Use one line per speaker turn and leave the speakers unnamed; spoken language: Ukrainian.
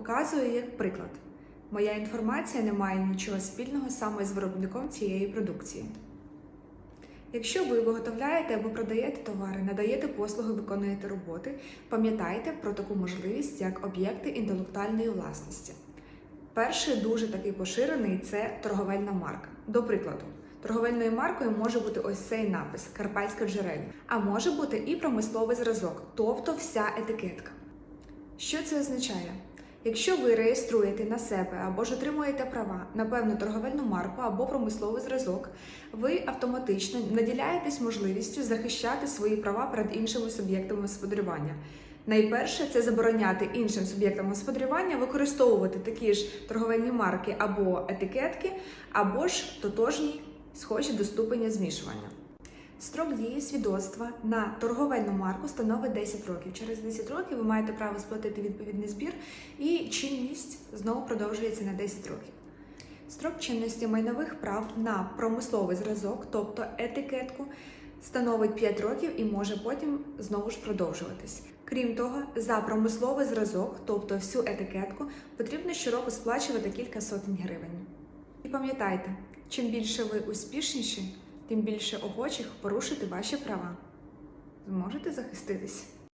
Показую як приклад. Моя інформація не має нічого спільного саме з виробником цієї продукції. Якщо ви виготовляєте або продаєте товари, надаєте послуги, виконуєте роботи, пам'ятайте про таку можливість, як об'єкти інтелектуальної власності. Перший дуже такий поширений це торговельна марка. До прикладу, торговельною маркою може бути ось цей напис Карпатська джерельня, а може бути і промисловий зразок, тобто вся етикетка. Що це означає? Якщо ви реєструєте на себе або ж отримуєте права на певну торговельну марку або промисловий зразок, ви автоматично наділяєтесь можливістю захищати свої права перед іншими суб'єктами господарювання. Найперше це забороняти іншим суб'єктам господарювання використовувати такі ж торговельні марки або етикетки, або ж тотожні, схожі до ступеня змішування. Строк дії свідоцтва на торговельну марку становить 10 років. Через 10 років ви маєте право сплатити відповідний збір, чинність знову продовжується на 10 років. Строк чинності майнових прав на промисловий зразок, тобто етикетку, становить 5 років і може потім знову ж продовжуватись. Крім того, за промисловий зразок, тобто всю етикетку, потрібно щороку сплачувати кілька сотень гривень. І пам'ятайте, чим більше ви успішніші, тим більше охочих порушити ваші права. Зможете захиститись?